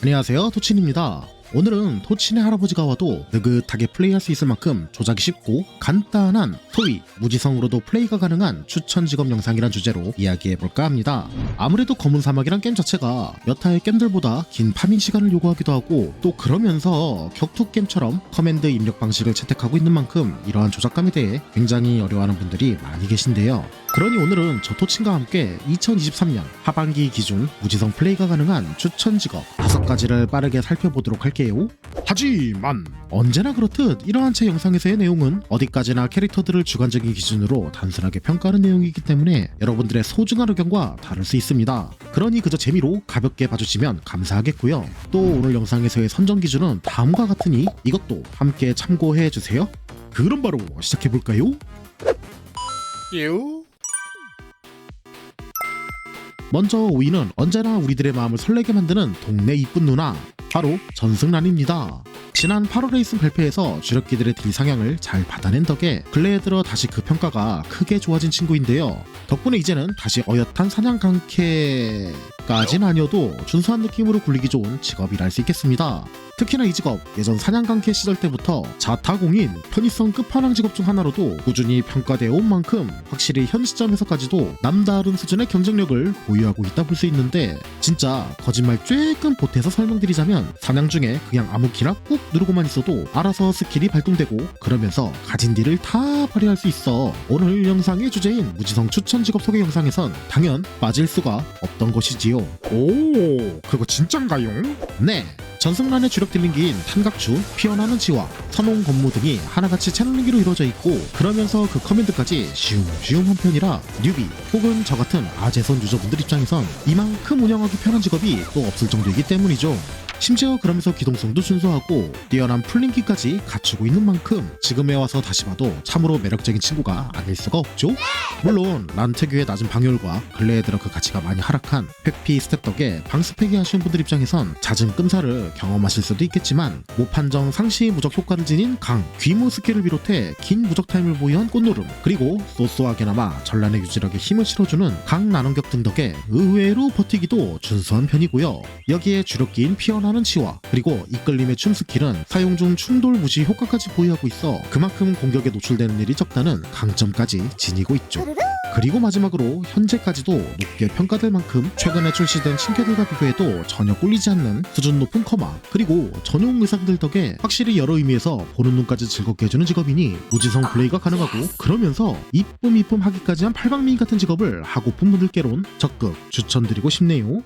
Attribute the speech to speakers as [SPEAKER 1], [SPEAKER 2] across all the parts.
[SPEAKER 1] 안녕하세요 토친입니다. 오늘은 토친의 할아버지가 와도 느긋하게 플레이할 수 있을 만큼 조작이 쉽고 간단한 소위 무지성으로도 플레이가 가능한 추천 직업 영상이란 주제로 이야기해볼까 합니다. 아무래도 검은 사막이란 게임 자체가 여타의 게임들보다 긴 파밍 시간을 요구하기도 하고 또 그러면서 격투 게임처럼 커맨드 입력 방식을 채택하고 있는 만큼 이러한 조작감에 대해 굉장히 어려워하는 분들이 많이 계신데요 그러니 오늘은 저 토친과 함께 2023년 하반기 기준 무지성 플레이가 가능한 추천 직업 다섯 가지를 빠르게 살펴보도록 할게요. 하지만 언제나 그렇듯 이러한 제 영상에서의 내용은 어디까지나 캐릭터들을 주관적인 기준으로 단순하게 평가하는 내용이기 때문에 여러분들의 소중한 의견과 다를 수 있습니다. 그러니 그저 재미로 가볍게 봐주시면 감사하겠고요. 또 오늘 영상에서의 선정 기준은 다음과 같으니 이것도 함께 참고해 주세요. 그럼 바로 시작해 볼까요?
[SPEAKER 2] 유
[SPEAKER 1] 먼저 5위는 언제나 우리들의 마음을 설레게 만드는 동네 이쁜 누나 바로 전승란입니다. 지난 8월에 있은 발표에서 주력기들의 딜 상향을 잘 받아낸 덕에 근래에 들어 다시 그 평가가 크게 좋아진 친구인데요. 덕분에 이제는 다시 어엿한 사냥 강캐 까진 아니어도 준수한 느낌으로 굴리기 좋은 직업이라 할 수 있겠습니다. 특히나 이 직업 예전 사냥 강캐 시절 때부터 자타공인 편의성 끝판왕 직업 중 하나로도 꾸준히 평가되어 온 만큼 확실히 현 시점에서까지도 남다른 수준의 경쟁력을 보유하고 있다 볼 수 있는데 진짜 거짓말 쬐끔 보태서 설명드리자면 사냥 중에 그냥 아무 키나 꾹 누르고만 있어도 알아서 스킬이 발동되고 그러면서 가진 딜을 다 발휘할 수 있어 오늘 영상의 주제인 무지성 추천 직업 소개 영상에선 당연 빠질 수가 없던 것이지요
[SPEAKER 2] 오 그거 진짠가요?
[SPEAKER 1] 네 전승란의 주력 딜링기인 탄각추, 피어나는 지화, 선홍 건무 등이 하나같이 채널링기로 이루어져 있고 그러면서 그 커맨드까지 쉬움쉬움 한 편이라 뉴비 혹은 저 같은 아재선 유저분들 입장에선 이만큼 운영하기 편한 직업이 또 없을 정도이기 때문이죠. 심지어 그러면서 기동성도 준수하고 뛰어난 풀링기까지 갖추고 있는 만큼 지금에 와서 다시 봐도 참으로 매력적인 친구가 아닐 수가 없죠. 물론 란 특유의 낮은 방열과 근래에 들어 그 가치가 많이 하락한 회피 스텝 덕에 방스펙이 하시는 분들 입장에선 잦은 끔사를 경험하실 수도 있겠지만 모판정 상시 무적 효과를 지닌 강, 귀무 스킬을 비롯해 긴 무적 타임을 보유한 꽃노름 그리고 소소하게나마 전란의 유지력에 힘을 실어주는 강 나눔격 등 덕에 의외로 버티기도 준수한 편이고요. 여기에 주력기인 피어나 는 치화 그리고 이끌림의 춤 스킬은 사용 중 충돌 무시 효과까지 보유하고 있어 그만큼 공격에 노출되는 일이 적다는 강점까지 지니고 있죠. 그리고 마지막으로 현재까지도 높게 평가될 만큼 최근에 출시된 신캐들과 비교해도 전혀 꿀리지 않는 수준 높은 커마 그리고 전용 의상들 덕에 확실히 여러 의미에서 보는 눈까지 즐겁게 해주는 직업이니 무지성 플레이가 가능하고 그러면서 이쁨 이쁨 하기까지 한 팔방미인 같은 직업을 하고픈 분들께론 적극 추천드리고 싶네요.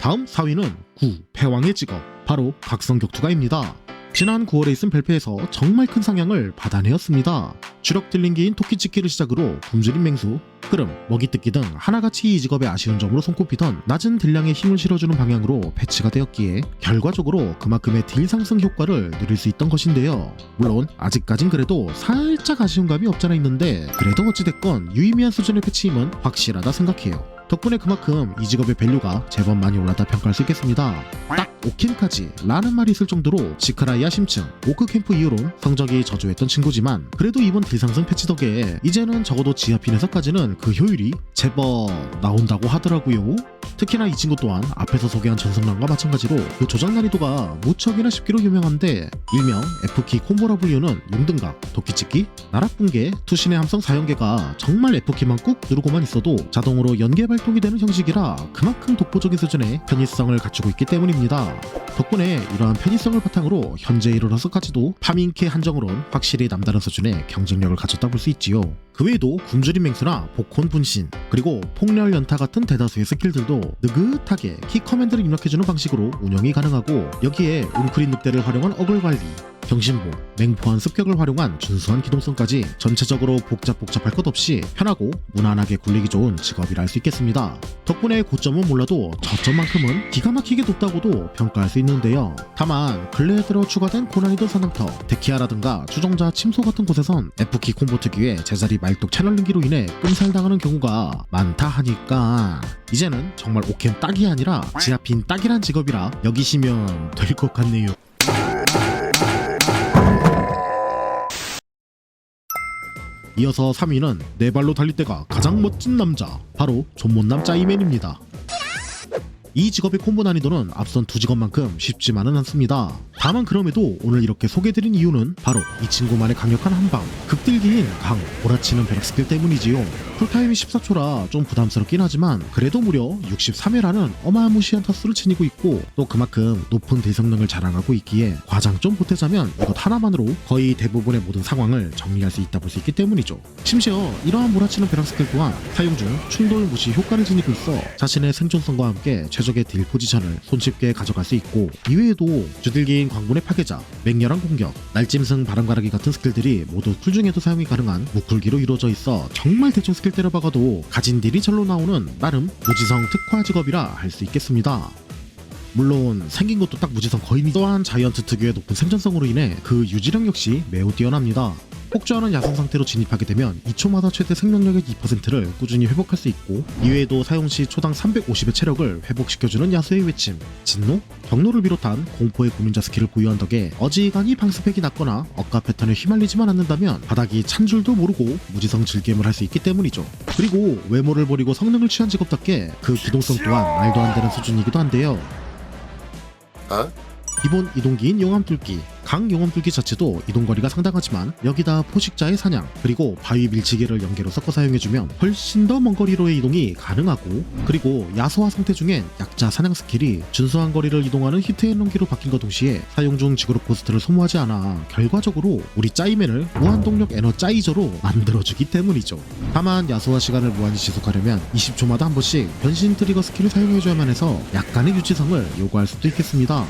[SPEAKER 1] 다음 4위는 9. 패왕의 직업 바로 각성격투가입니다. 지난 9월에 있은 발표에서 정말 큰 상향을 받아내었습니다. 주력 딜링기인 토끼찍기를 시작으로 굶주린 맹수, 끄름, 먹이뜯기 등 하나같이 이 직업의 아쉬운 점으로 손꼽히던 낮은 딜량에 힘을 실어주는 방향으로 배치가 되었기에 결과적으로 그만큼의 딜 상승 효과를 누릴 수 있던 것인데요. 물론 아직까진 그래도 살짝 아쉬운 감이 없잖아 있는데 그래도 어찌됐건 유의미한 수준의 패치임은 확실하다 생각해요. 덕분에 그만큼 이 직업의 밸류가 제법 많이 올랐다 평가할 수 있겠습니다. 딱 5캠까지 라는 말이 있을 정도로 지크라이아 심층, 오크캠프 이후론 성적이 저조했던 친구지만 그래도 이번 딜상승 패치 덕에 이제는 적어도 지하핀에서까지는 그 효율이 제법 나온다고 하더라고요. 특히나 이 친구 또한 앞에서 소개한 전성란과 마찬가지로 그 조작 난이도가 무척이나 쉽기로 유명한데 일명 F키 콤보라 불리우는 용등각, 도끼찍기, 나락붕괴, 투신의 함성 사연계가 정말 F키만 꾹 누르고만 있어도 자동으로 연계 발동이 되는 형식이라 그만큼 독보적인 수준의 편의성을 갖추고 있기 때문입니다. 덕분에 이러한 편의성을 바탕으로 현재 이르러서까지도 파밍캐 한정으론 확실히 남다른 수준의 경쟁력을 갖췄다 볼 수 있지요. 그 외에도 굶주린 맹수나 복혼 분신 그리고 폭렬 연타 같은 대다수의 스킬들도 느긋하게 키 커맨드를 입력해주는 방식으로 운영이 가능하고 여기에 웅크린 늑대를 활용한 어글 관리 경신보, 맹포한 습격을 활용한 준수한 기동성까지 전체적으로 복잡복잡할 것 없이 편하고 무난하게 굴리기 좋은 직업이라 할 수 있겠습니다. 덕분에 고점은 몰라도 저점만큼은 기가 막히게 높다고도 평가할 수 있는데요. 다만 근래에 들어 추가된 고난이도 사냥터, 데키아라든가 추종자 침소 같은 곳에선 F키 콤보 특유의 제자리 말뚝 채널링기로 인해 끔살당하는 경우가 많다 하니까 이제는 정말 오캠 딱이 아니라 지하핀 딱이란 직업이라 여기시면 될 것 같네요. 이어서 3위는 네 발로 달릴 때가 가장 멋진 남자 바로 존못남 짜이맨입니다. 이 직업의 콤보 난이도는 앞선 두 직업만큼 쉽지만은 않습니다. 다만 그럼에도 오늘 이렇게 소개드린 이유는 바로 이 친구만의 강력한 한방, 극딜기인 강, 몰아치는 벼락 스킬 때문이지요. 쿨타임이 14초라 좀 부담스럽긴 하지만 그래도 무려 63회라는 어마무시한 타수를 지니고 있고 또 그만큼 높은 대성능을 자랑하고 있기에 과장 좀 보태자면 이것 하나만으로 거의 대부분의 모든 상황을 정리할 수 있다 볼 수 있기 때문이죠. 심지어 이러한 몰아치는 벼락 스킬 또한 사용 중 충돌 무시 효과를 지니고 있어 자신의 생존성과 함께 최 적의 딜 포지션을 손쉽게 가져갈 수 있고 이외에도 주딜기인 광분의 파괴자, 맹렬한 공격, 날짐승 바람가라기 같은 스킬들이 모두 쿨 중에도 사용이 가능한 무쿨기로 이루어져 있어 정말 대충 스킬 때려박아도 가진 딜이 절로 나오는 나름 무지성 특화 직업이라 할 수 있겠습니다. 물론 생긴 것도 딱 무지성 거인이 또한 자이언트 특유의 높은 생존성으로 인해 그 유지력 역시 매우 뛰어납니다. 폭주하는 야성 상태로 진입하게 되면 2초마다 최대 생명력의 2%를 꾸준히 회복할 수 있고 이외에도 사용 시 초당 350의 체력을 회복시켜주는 야수의 외침, 진노, 경로를 비롯한 공포의 고민자 스킬을 보유한 덕에 어지간히 방스펙이 낮거나 억가 패턴에 휘말리지만 않는다면 바닥이 찬 줄도 모르고 무지성 즐겜을 할 수 있기 때문이죠. 그리고 외모를 버리고 성능을 취한 직업답게 그 기동성 또한 말도 안 되는 수준이기도 한데요.
[SPEAKER 3] 어?
[SPEAKER 1] 기본 이동기인 용암 뚫기, 강 용암 뚫기 자체도 이동거리가 상당하지만 여기다 포식자의 사냥, 그리고 바위 밀치기를 연계로 섞어 사용해주면 훨씬 더 먼 거리로의 이동이 가능하고 그리고 야소화 상태 중엔 약자 사냥 스킬이 준수한 거리를 이동하는 히트앤런기로 바뀐 것 동시에 사용 중 지그룹 고스트를 소모하지 않아 결과적으로 우리 짜이맨을 무한동력 에너 짜이저로 만들어주기 때문이죠. 다만 야소화 시간을 무한히 지속하려면 20초마다 한 번씩 변신 트리거 스킬을 사용해줘야만 해서 약간의 유지성을 요구할 수도 있겠습니다.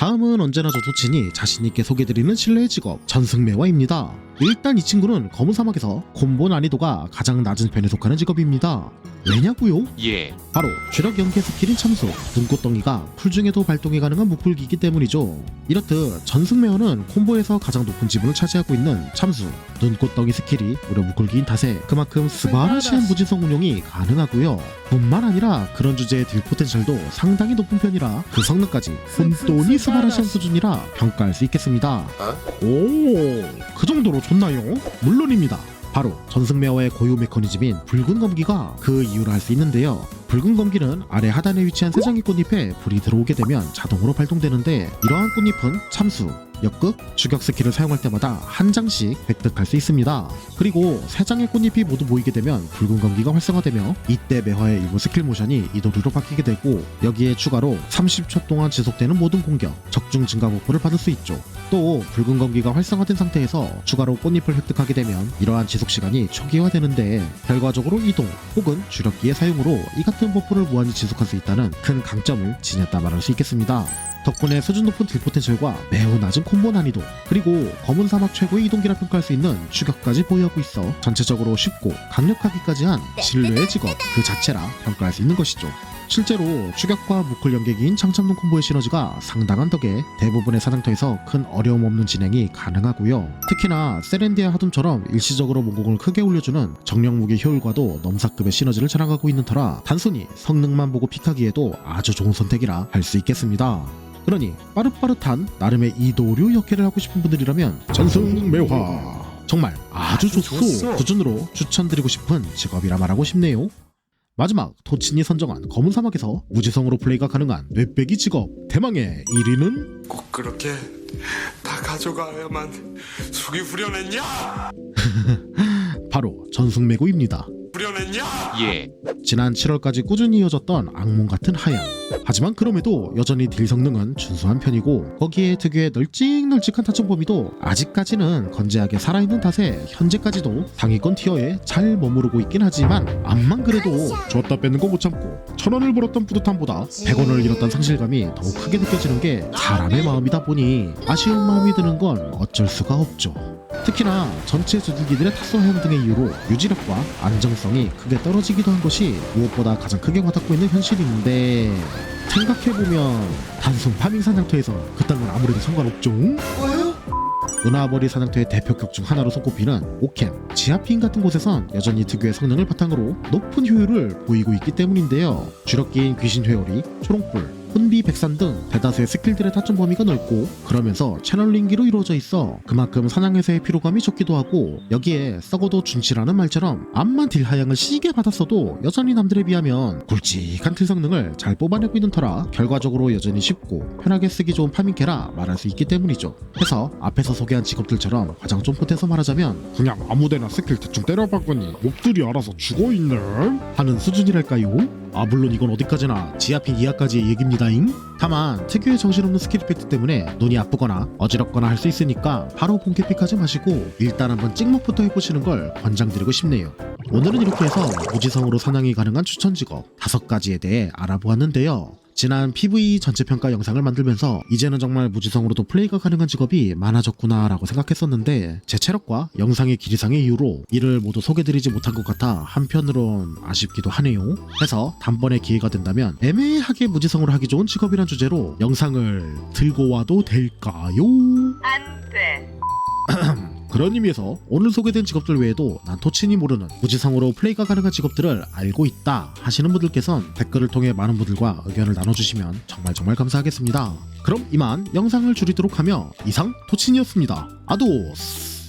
[SPEAKER 1] 다음은 언제나 저도 친히 자신있게 소개드리는 신뢰의 직업 전승매화입니다. 일단 이 친구는 검은 사막에서 콤보 난이도가 가장 낮은 편에 속하는 직업입니다. 왜냐고요?
[SPEAKER 4] 예.
[SPEAKER 1] 바로 주력 연계 스킬인 참수, 눈꽃덩이가 풀 중에도 발동이 가능한 무풀기이기 때문이죠. 이렇듯 전승매어는 콤보에서 가장 높은 지분을 차지하고 있는 참수, 눈꽃덩이 스킬이 무려 무풀기인 탓에 그만큼 스바라시한 무지성 운용이 가능하고요. 뿐만 아니라 그런 주제의 딜 포텐셜도 상당히 높은 편이라 그 성능까지 혼돈이 스바라시한 수준이라 평가할 수 있겠습니다. 오, 그 정도로 좋나요? 물론입니다. 바로 전승매어의 고유 메커니즘인 붉은 검기가 그 이유라 할수 있는데요. 붉은 검기는 아래 하단에 위치한 세 장의 꽃잎에 불이 들어오게 되면 자동으로 발동되는데 이러한 꽃잎은 참수, 역극, 주격 스킬을 사용할 때마다 한 장씩 획득할 수 있습니다. 그리고 세 장의 꽃잎이 모두 모이게 되면 붉은 검기가 활성화되며 이때 매화의 일부 스킬 모션이 이도리로 바뀌게 되고 여기에 추가로 30초 동안 지속되는 모든 공격, 적중 증가 버프를 받을 수 있죠. 또 붉은 검기가 활성화된 상태에서 추가로 꽃잎을 획득하게 되면 이러한 지속 시간이 초기화되는데 결과적으로 이동 혹은 주력기의 사용으로 이 같은 버프를 무한히 지속할 수 있다는 큰 강점을 지녔다 말할 수 있겠습니다. 덕분에 수준 높은 딜 포텐셜과 매우 낮은 콤보 난이도 그리고 검은 사막 최고의 이동기라 평가할 수 있는 추격까지 보유하고 있어 전체적으로 쉽고 강력하기까지 한 신뢰의 직업 그 자체라 평가할 수 있는 것이죠. 실제로 추격과 무클 연계기인 장참동 콤보의 시너지가 상당한 덕에 대부분의 사냥터에서 큰 어려움 없는 진행이 가능하고요. 특히나 세렌디아 하둠처럼 일시적으로 몽공을 크게 올려주는 정령 무기 효율과도 넘사급의 시너지를 자랑하고 있는 터라 단순히 성능만 보고 픽하기에도 아주 좋은 선택이라 할 수 있겠습니다. 그러니 빠릇빠릇한 나름의 이도류 역해를 하고 싶은 분들이라면 전승 매화 정말 아주 좋소. 수준으로 추천드리고 싶은 직업이라 말하고 싶네요. 마지막 도친이 선정한 검은 사막에서 무지성으로 플레이가 가능한 뇌빼기 직업 대망의 1위는
[SPEAKER 3] 꼭 그렇게 다 가져가야만 숙이 후련했냐?
[SPEAKER 1] 바로 전승매고입니다.
[SPEAKER 3] 후련했냐?
[SPEAKER 4] 예.
[SPEAKER 1] 지난 7월까지 꾸준히 이어졌던 악몽 같은 하향. 하지만 그럼에도 여전히 딜 성능은 준수한 편이고 거기에 특유의 널찍널찍한 타점 범위도 아직까지는 건재하게 살아있는 탓에 현재까지도 상위권 티어에 잘 머무르고 있긴 하지만 암만 그래도 줬다 뺏는 거 못 참고 천 원을 벌었던 뿌듯함보다 백 원을 잃었던 상실감이 더욱 크게 느껴지는 게 사람의 마음이다 보니 아쉬운 마음이 드는 건 어쩔 수가 없죠. 특히나 전체 탁소 하향 등의 이유로 유지력과 안정성이 크게 떨어지기도 한 것이 무엇보다 가장 크게 와닿고 있는 현실인데 생각해보면 단순 파밍 사냥터에서 그딴 건 아무래도 상관없죠. 은하버리 사냥터의 대표격 중 하나로 손꼽히는 오캠, 지하핀 같은 곳에선 여전히 특유의 성능을 바탕으로 높은 효율을 보이고 있기 때문인데요. 주력기인 귀신 회오리, 초롱불, 혼비, 백산 등 대다수의 스킬들의 타점 범위가 넓고 그러면서 채널링기로 이루어져 있어 그만큼 사냥에서의 피로감이 적기도 하고 여기에 썩어도 준치라는 말처럼 암만 딜 하향을 시게 받았어도 여전히 남들에 비하면 굵직한 딜 성능을 잘 뽑아내고 있는 터라 결과적으로 여전히 쉽고 편하게 쓰기 좋은 파밍캐라 말할 수 있기 때문이죠. 해서 앞에서 소개한 직업들처럼 가장 좀 보태서 말하자면
[SPEAKER 2] 그냥 아무데나 스킬 대충 때려박으니 몹들이 알아서 죽어있네
[SPEAKER 1] 하는 수준이랄까요? 아 물론 이건 어디까지나 지하핀 이하까지의 얘기입니다잉. 다만 특유의 정신없는 스킬 이펙트 때문에 눈이 아프거나 어지럽거나 할 수 있으니까 바로 본캐픽하지 마시고 일단 한번 찍먹부터 해보시는 걸 권장드리고 싶네요. 오늘은 이렇게 해서 무지성으로 사냥이 가능한 추천 직업 다섯 가지에 대해 알아보았는데요 지난 PV 전체 평가 영상을 만들면서 이제는 정말 무지성으로도 플레이가 가능한 직업이 많아졌구나 라고 생각했었는데 제 체력과 영상의 길이상의 이유로 이를 모두 소개드리지 못한 것 같아 한편으론 아쉽기도 하네요 해서 단번에 기회가 된다면 애매하게 무지성으로 하기 좋은 직업이란 주제로 영상을 들고 와도 될까요?
[SPEAKER 4] 안 돼.
[SPEAKER 1] 그런 의미에서 오늘 소개된 직업들 외에도 난 토친이 모르는 무지성으로 플레이가 가능한 직업들을 알고 있다 하시는 분들께선 댓글을 통해 많은 분들과 의견을 나눠주시면 정말 정말 감사하겠습니다. 그럼 이만 영상을 줄이도록 하며 이상 토친이었습니다. 아도스!